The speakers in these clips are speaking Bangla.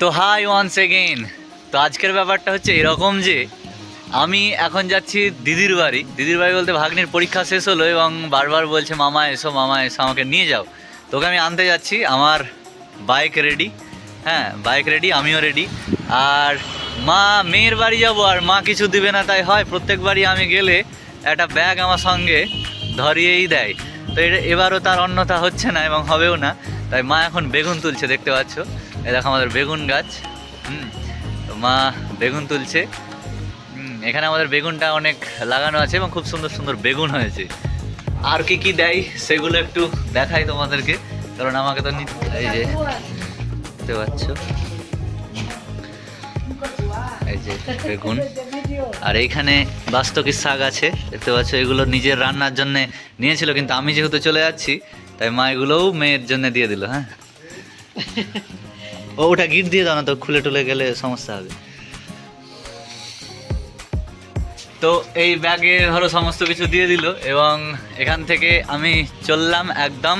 তো হাই ওয়ান্স এগেইন তো আজকের ব্যাপারটা হচ্ছে এরকম যে, আমি এখন যাচ্ছি দিদির বাড়ি। দিদির বাড়ি বলতে ভাগ্নির পরীক্ষা শেষ হলো এবং বারবার বলছে, মামা এসো মামা এসো, আমাকে নিয়ে যাও। তোকে আমি আনতে যাচ্ছি। আমার বাইক রেডি হ্যাঁ বাইক রেডি আমিও রেডি আর মা, মেয়ের বাড়ি যাব আর মা কিছু দিবে না, তাই হয় প্রত্যেকবারই আমি গেলে একটা ব্যাগ আমার সঙ্গে ধরিয়েই দেয়। তো এটা এবারও তার অন্যতা হচ্ছে না এবং হবেও না। তাই মা এখন বেগুন তুলছে, দেখতে পাচ্ছ? এই দেখো আমাদের বেগুন গাছ। হুম মা বেগুন তুলছে। এখানে আমাদের বেগুনটা অনেক লাগানো আছে এবং খুব সুন্দর সুন্দর বেগুন হয়েছে। আর কি কি দেয় সেগুলো একটু দেখাই তোমাদেরকে। কারণ আমাকে তো এই যে, দেখতে পাচ্ছ? এই যে বেগুন। আর এইখানে বাস্তকির শাক আছে, দেখতে পাচ্ছ? এগুলো নিজের রান্নার জন্য নিয়েছিল, কিন্তু আমি যেহেতু চলে যাচ্ছি, তাই মা এগুলোও মেয়ের জন্য দিয়ে দিল হ্যাঁ? ও ওটা গিট দিয়ে দাও না তো, খুলে টুলে গেলে সমস্যা হবে। তো এই ব্যাগে ধরো সমস্ত কিছু দিয়ে দিল এবং এখান থেকে আমি চললাম একদম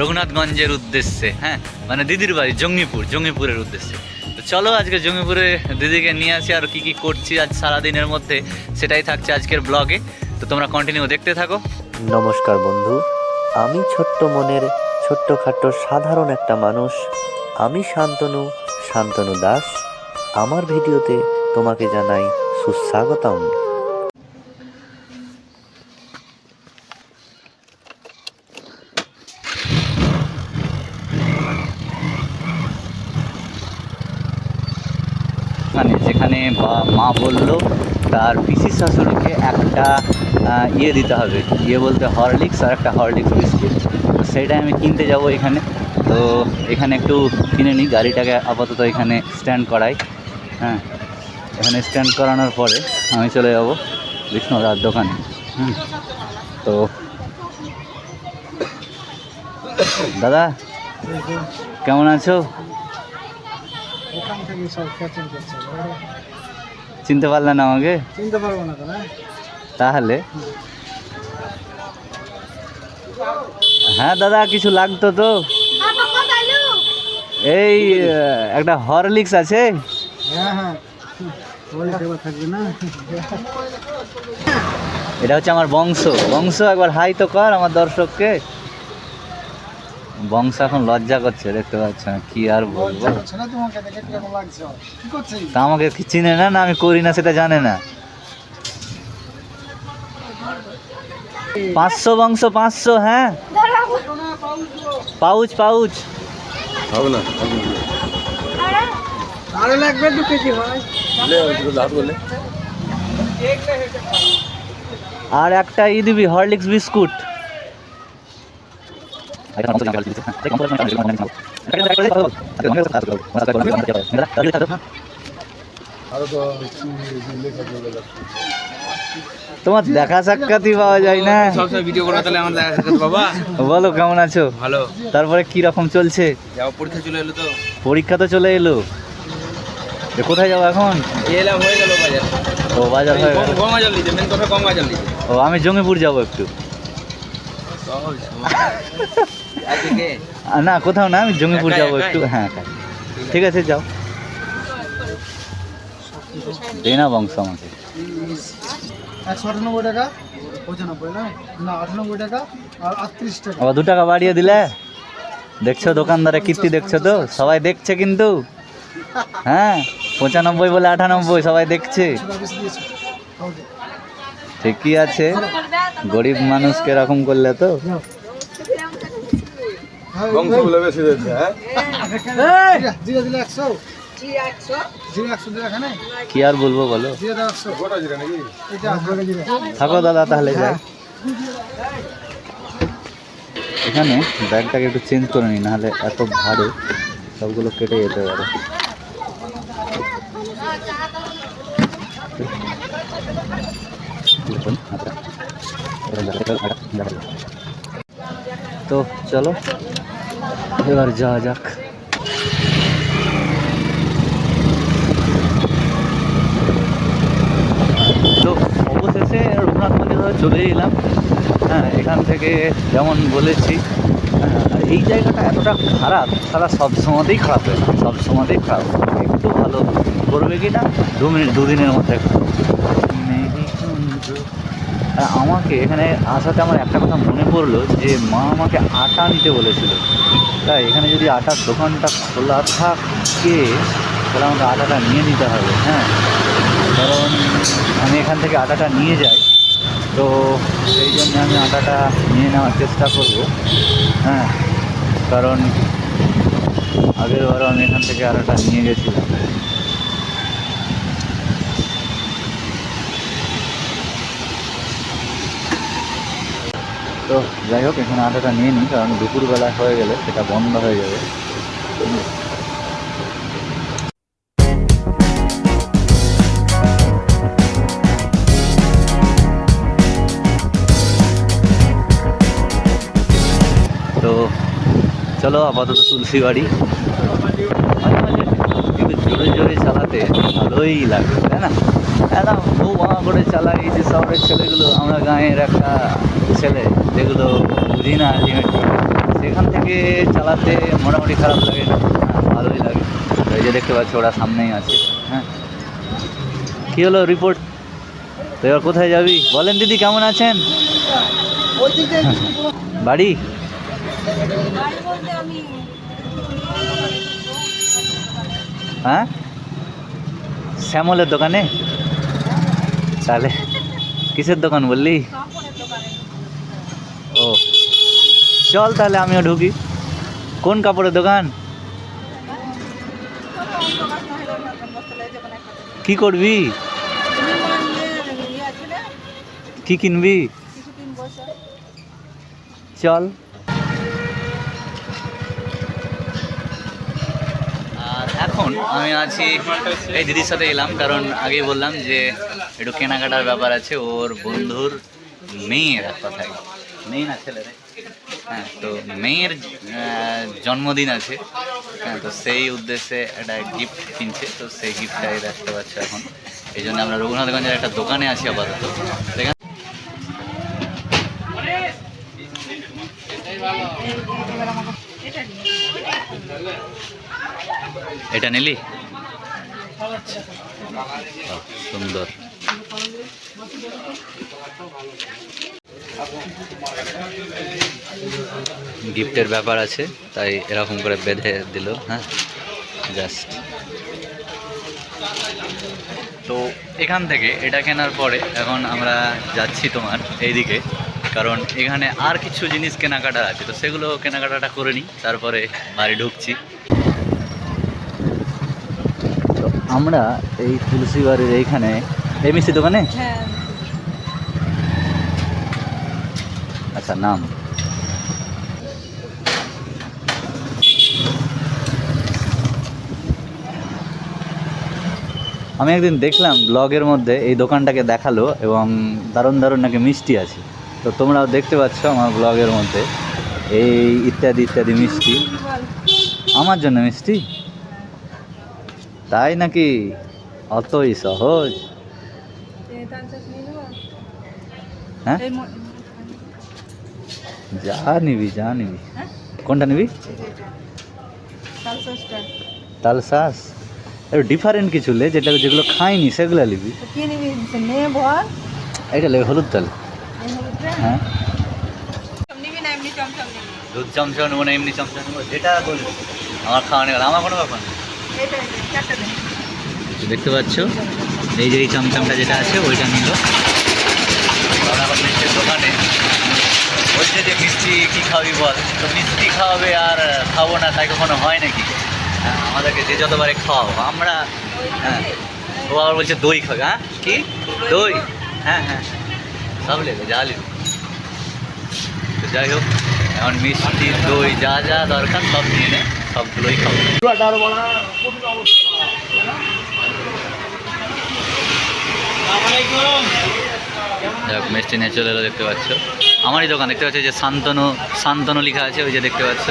রঘুনাথগঞ্জের উদ্দেশ্যে হ্যাঁ? মানে দিদির বাড়ি, জঙ্গিপুর, জঙ্গিপুরের উদ্দেশ্যে। তো চলো আজকে জঙ্গিপুরে দিদিকে নিয়ে আসি আর কি কি করছি আজ সারাদিনের মধ্যে, সেটাই থাকছে আজকের ব্লগে। তো তোমরা কন্টিনিউ দেখতে থাকো। নমস্কার বন্ধু, আমি ছোট্ট মনের ছোট্টখাট্ট সাধারণ একটা মানুষ আমি শান্তনু শান্তনু দাস। আমার ভিডিওতে তোমাকে জানাই সুস্বাগতম। মানে যেখানে মা বলল, তার পিসি শাশুড়িকে একটা ইয়ে দিতে হবে। ইয়ে বলতে হরলিক্স আর একটা হরলিক্স বিস্কুট। তো সেইটাই আমি কিনতে যাব এখানে। তো এখানে একটু কিনে নিই, গাড়িটাকে আপাতত এখানে স্ট্যান্ড করাই। হ্যাঁ এখানে স্ট্যান্ড করানোর পরে আমি চলে যাব বিষ্ণুদার দোকানে। হুম, তো দাদা, কেমন আছো? চিনতে পারলে না আমাকে? তাহলে? হ্যাঁ দাদা, কিছু লাগতো তো? এই একটা হরলিক্স আছে। হ্যাঁ হ্যাঁ। এটা হচ্ছে আমার বংশ। বংশ একবার হাই তো কর আমার দর্শককে। বংশ এখন লজ্জা করছে দেখতে পাচ্ছ না কি আর বলব। তা আমাকে কি চিনে না না আমি করি না সেটা জানে না। পাঁচশো বংশ পাঁচশো হ্যাঁ। Pouch pouch. আরও লাগবে দু কেজি হয়। আর একটা ই দিবি হরলিক্স বিস্কুট। তোমার দেখা সাক্ষাৎই পাওয়া যায় না। সবসময় ভিডিও করা তাহলে আমার দেখা সাক্ষাৎ বাবা বলো কেমন আছো? ভালো। তারপরে কি রকম চলছে? যাও পরীক্ষা চলে এলো তো। পরীক্ষা তো চলে এলো। কোথায় যাব এখন? এলাম হয়ে গেল বাজার। ও বাজার হয়ে গেল। কম বাজার মেন কথা বাজার নিতে ও আমি জঙ্গিপুর যাব একটু। না কোথাও না আমি জঙ্গিপুর যাব একটু। হ্যাঁ ঠিক আছে যাও। দে না বংশ আমাকে। একশো আটানব্বই টাকা পঁচানব্বই না? না আটানব্বই টাকা আর আটত্রিশ টাকা। আবার দু টাকা বাড়িয়ে দিলে? দেখছ দোকানদারে কীর্তি দেখছ তো? সবাই দেখছে কিন্তু। হ্যাঁ পঁচানব্বই বলে আটানব্বই সবাই দেখছে। বেশি। ঠিকই আছে। গরিব মানুষকে এরকম করলে তো। হ্যাঁ, বেশি দিচ্ছে হ্যাঁ? দিলে একশো। কি আর বলব বলো? থাকো দাদা তাহলে যাই। এখানে ব্যাগটাকে একটু চেঞ্জ করে নিই নাহলে এত ভারী সবগুলো কেটে যেতে পারে। তো চলো এবার যাওয়া যাক তো অবশেষে রঘুনাথ মন্দির ধরে চলে এলাম। হ্যাঁ এখান থেকে যেমন বলেছি হ্যাঁ, এই জায়গাটা এতটা খারাপ তারা সব সময়তেই খারাপ হয়ে সব সময়তেই খারাপ একটু ভালো করবে কি না দু মিনিট দুদিনের মধ্যে আর আমাকে এখানে আসাতে আমার একটা কথা মনে পড়ল যে মা আমাকে আটা নিতে বলেছিল। তাই এখানে যদি আটার দোকানটা খোলা থাকে তাহলে আমাকে আটাটা নিয়ে নিতে হবে। হ্যাঁ কারণ আমি এখান থেকে আটাটা নিয়ে যাই। তো সেই জন্য আমি আটাটা নিয়ে নেওয়ার চেষ্টা করব। হ্যাঁ কারণ আগের বারও আমি এখান থেকে আটাটা নিয়ে গেছিলাম। তো যাই হোক, এখানে আটাটা নিয়ে নিই, কারণ দুপুরবেলা হয়ে গেলে সেটা বন্ধ হয়ে যাবে। চলো আপাতত তুলসী বাড়ি। জোরে জোরে চালাতে ভালোই লাগে তাই না? একদম বউ বাঁ করে চালাই এই যে শহরের ছেলেগুলো আমরা গাঁয়ের একটা ছেলে যেগুলো বুঝি না আলটিমেটলি সেখান থেকে চালাতে মোটামুটি খারাপ লাগে না ভালোই লাগে। এই যে দেখতে পাচ্ছি ওরা সামনেই আছে হ্যাঁ। কী হলো রিপোর্ট? তো এবার কোথায় যাবি? বলেন দিদি কেমন আছেন? বাড়ি? হ্যাঁ? শ্যামলের দোকানে? তাহলে কিসের দোকান বললি? ও। চল তাহলে আমিও ঢুকি। কোন কাপড়ের দোকান? কি করবি? কি কিনবি? চল। আমি আছি। এই দিদির সাথে এলাম, কারণ আগেই বললাম যে একটু কেনাকাটার ব্যাপার আছে, ওর বন্ধুর মেয়ের এক কথায় মেয়ে না ছেলে হ্যাঁ তো মেয়ের জন্মদিন আছে। হ্যাঁ তো সেই উদ্দেশ্যে একটা গিফট কিনছে, তো সেই গিফটটাই দেখতে পাচ্ছ এখন। এই জন্য আমরা রঘুনাথগঞ্জের একটা দোকানে আছি আপাতত সেখানে এটা নিয়ে এটা নিলি? সুন্দর। গিফটের ব্যাপার আছে, তাই এরকম করে বেঁধে দিল হ্যাঁ? জাস্ট তো এখান থেকে এটা কেনার পরে এখন আমরা যাচ্ছি তোমার এইদিকে, কারণ এখানে আর কিছু জিনিস কেনাকাটার আছে, তো সেগুলো কেনাকাটাটা করে নিই, তারপরে বাড়ি ঢুকছি তো আমরা এই তুলসী বাড়ির এইখানে এই মিষ্টি দোকানে? হ্যাঁ। আচ্ছা নাম। আমি একদিন দেখলাম ব্লগের মধ্যে এই দোকানটাকে দেখাল এবং দারুণ দারুণ নাকি মিষ্টি আছে। তো তোমরাও দেখতে পাচ্ছ আমার ব্লগের মধ্যে এই ইত্যাদি ইত্যাদি মিষ্টি। আমার জন্য মিষ্টি? তাই নাকি? অতই সহজ। হ্যাঁ? যা নিবি যা নিবি। কোনটা নিবি? তাল তাল একটু ডিফারেন্ট কিছু লে, যেটা যেগুলো খাইনি, সেগুলো নিবি। এটা লেবে হলুদ তাল। হ্যাঁ? দুধ চমচম নেব না, এমনি চমচম নেব। যেটা বলবি আমার খাওয়া নেই, আমার কোনো ব্যাপার না দেখতে পাচ্ছ? এই যে এই চমচমটা যেটা আছে, ওইটা নিল। দোকানে। বলছে যে মিষ্টি কী খাওয়াবি বল? তো মিষ্টি খাওয়াবে আর খাব না, তাই কখনো হয় নাকি? হ্যাঁ আমাদেরকে যে যতবারে খাওয়াবো আমরা হ্যাঁ ও আবার বলছে দই খাবে হ্যাঁ? কি? দই? হ্যাঁ হ্যাঁ। সব লেবে, যা লেবে। তো যাই হোক, এখন মিষ্টি, দই, যা যা দরকার সব নিয়ে নে। সবগুলোই খাব। যাক মিষ্টি নিয়ে চলে এলো দেখতে পাচ্ছ। আমারই দোকান দেখতে পাচ্ছ যে শান্তনু শান্তনু লেখা আছে ওই যে দেখতে পাচ্ছ।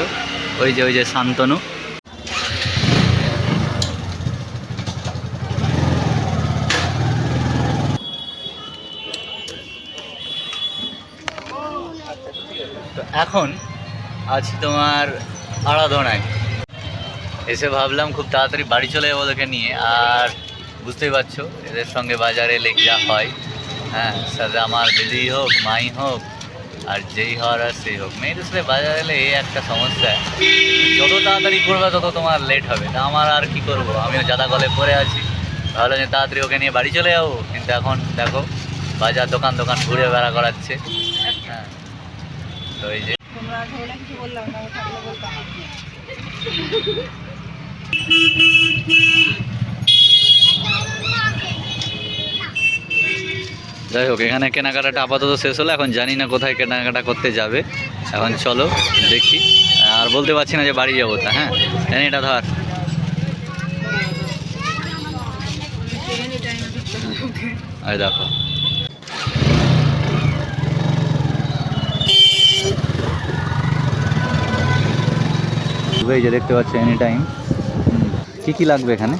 ওই যে ওই যে শান্তনু। এখন আছি তোমার আরাধনায়। এসে ভাবলাম খুব তাড়াতাড়ি বাড়ি চলে যাব ওদেরকে নিয়ে। আর বুঝতেই পারছ, এদের সঙ্গে বাজারে লেগে যা হয়? হ্যাঁ সাথে আমার দিদি হোক, মাই হোক, আর যেই হওয়ার আর সেই হোক। মেয়েদের সাথে বাজারে এলে এই একটা সমস্যা। যত তাড়াতাড়ি করবে, তত তোমার লেট হবে। তা আমার আর কি করব? আমিও জাদা গলে পড়ে আছি। ভাবলাম যে তাড়াতাড়ি ওকে নিয়ে বাড়ি চলে যাব। কিন্তু এখন দেখো, বাজার দোকান দোকান ঘুরে বেড়া করাচ্ছে। হ্যাঁ তো এই যে তোমরা কিছু বললাম না যাই হোক, এখানে কেনাকাটাটা আপাতত শেষ হলো। এখন জানি না কোথায় কেনাকাটা করতে যাবে। এখন চলো, দেখি। আর বলতে পারছি না যে বাড়ি যাব তা হ্যাঁ? জানি এটা ধর। দেখো। যে দেখতে পাচ্ছি এনি টাইম কি কি লাগবে এখানে?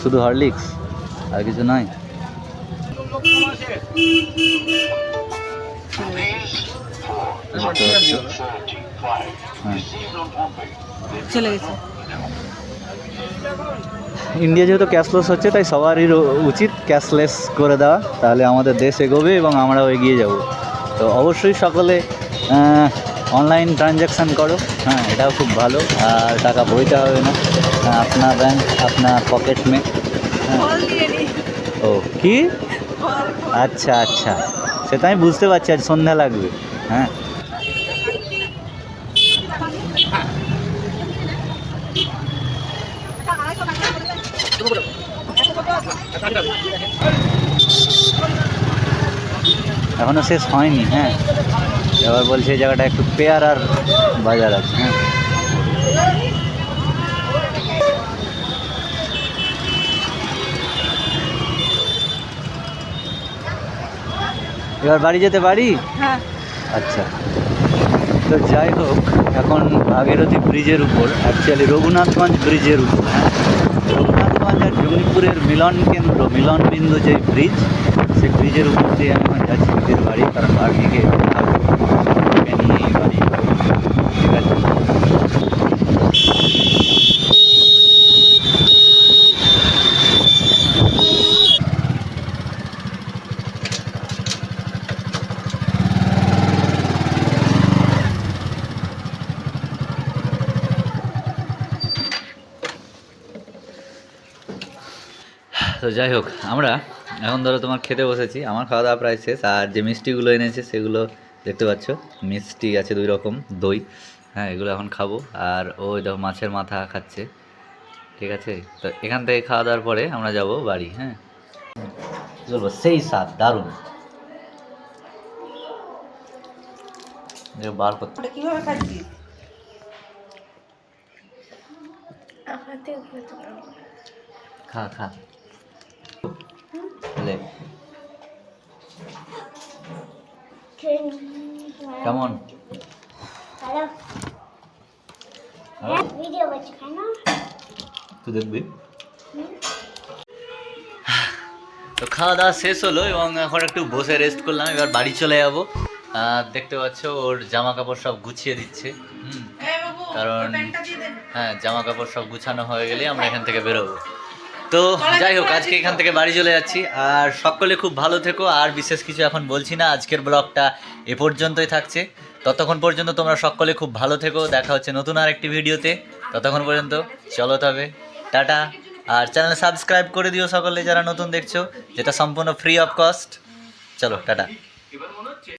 শুধু হরলিক্স আর কিছু নয়? চলে গেছে। ইন্ডিয়া যেহেতু ক্যাশলেস হচ্ছে তাই সবারই উচিত ক্যাশলেস করে দেওয়া। তাহলে আমাদের দেশ এগোবে এবং আমরাও এগিয়ে যাব। তো অবশ্যই সকলে অনলাইন ট্রানজ্যাকশান করো। হ্যাঁ এটাও খুব ভালো। আর টাকা বইতে হবে না। হ্যাঁ, আপনার ব্যাংক আপনার পকেট মে হ্যাঁ। ও কি? আচ্ছা আচ্ছা। সেটা আমি বুঝতে পারছি আজ সন্ধ্যা লাগবে। হ্যাঁ। এখনও শেষ হয়নি হ্যাঁ। এবার বলছে এই জায়গাটা একটু পেয়ারার বাজার আছে হ্যাঁ। এবার বাড়ি যেতে পারি? হ্যাঁ। আচ্ছা। তো যাই হোক এখন আগেরতি ব্রিজের উপর অ্যাকচুয়ালি রঘুনাথগঞ্জ ব্রিজের উপর হ্যাঁ। রঘুনাথগঞ্জ আর জঙ্গিপুরের মিলন কেন্দ্র মিলন বিন্দু যে ব্রিজ সেই ব্রিজের উপর দিয়ে আমি এখন যাচ্ছি দিদির বাড়ি কারণ বাড়িকে নিয়েই বাড়ি যাব। ঠিক আছে তো যাই হোক আমরা এখন ধরো তোমার খেতে বসেছি আমার খাওয়া দাওয়া প্রায় শেষ আর যে মিষ্টিগুলো এনেছে সেগুলো দেখতে পাচ্ছ মিষ্টি আছে দুই রকম দই হ্যাঁ এগুলো এখন খাব আর ওই দেখো মাছের মাথা খাচ্ছে ঠিক আছে? তো এখান থেকে খাওয়া দাওয়ার পরে আমরা যাব বাড়ি হ্যাঁ? কি বলব সেই স্বাদ দারুণ। বার করতে কীভাবে খা খা। লে কেমন তুই দেখবি? তো খাওয়া দাওয়া শেষ হলো এবং এখন একটু বসে রেস্ট করলাম এবার বাড়ি চলে যাব। আর দেখতে পাচ্ছ ওর জামা কাপড় সব গুছিয়ে দিচ্ছে। হুম? কারণ হ্যাঁ জামা কাপড় সব গুছানো হয়ে গেলে আমরা এখান থেকে বেরোবো। তো যাই হোক, আজকে এখান থেকে বাড়ি চলে যাচ্ছি। আর সকলে খুব ভালো থেকো, আর বিশেষ কিছু এখন বলছি না, আজকের ব্লগটা এ পর্যন্তই থাকছে। ততক্ষণ পর্যন্ত তোমরা সকলে খুব ভালো থেকো, দেখা হচ্ছে নতুন আর একটি ভিডিওতে। ততক্ষণ পর্যন্ত চলো তবে, টাটা। আর চ্যানেল সাবস্ক্রাইব করে দিও সকলে যারা নতুন দেখছ, যেটা সম্পূর্ণ ফ্রি অফ কস্ট চলো, টাটা।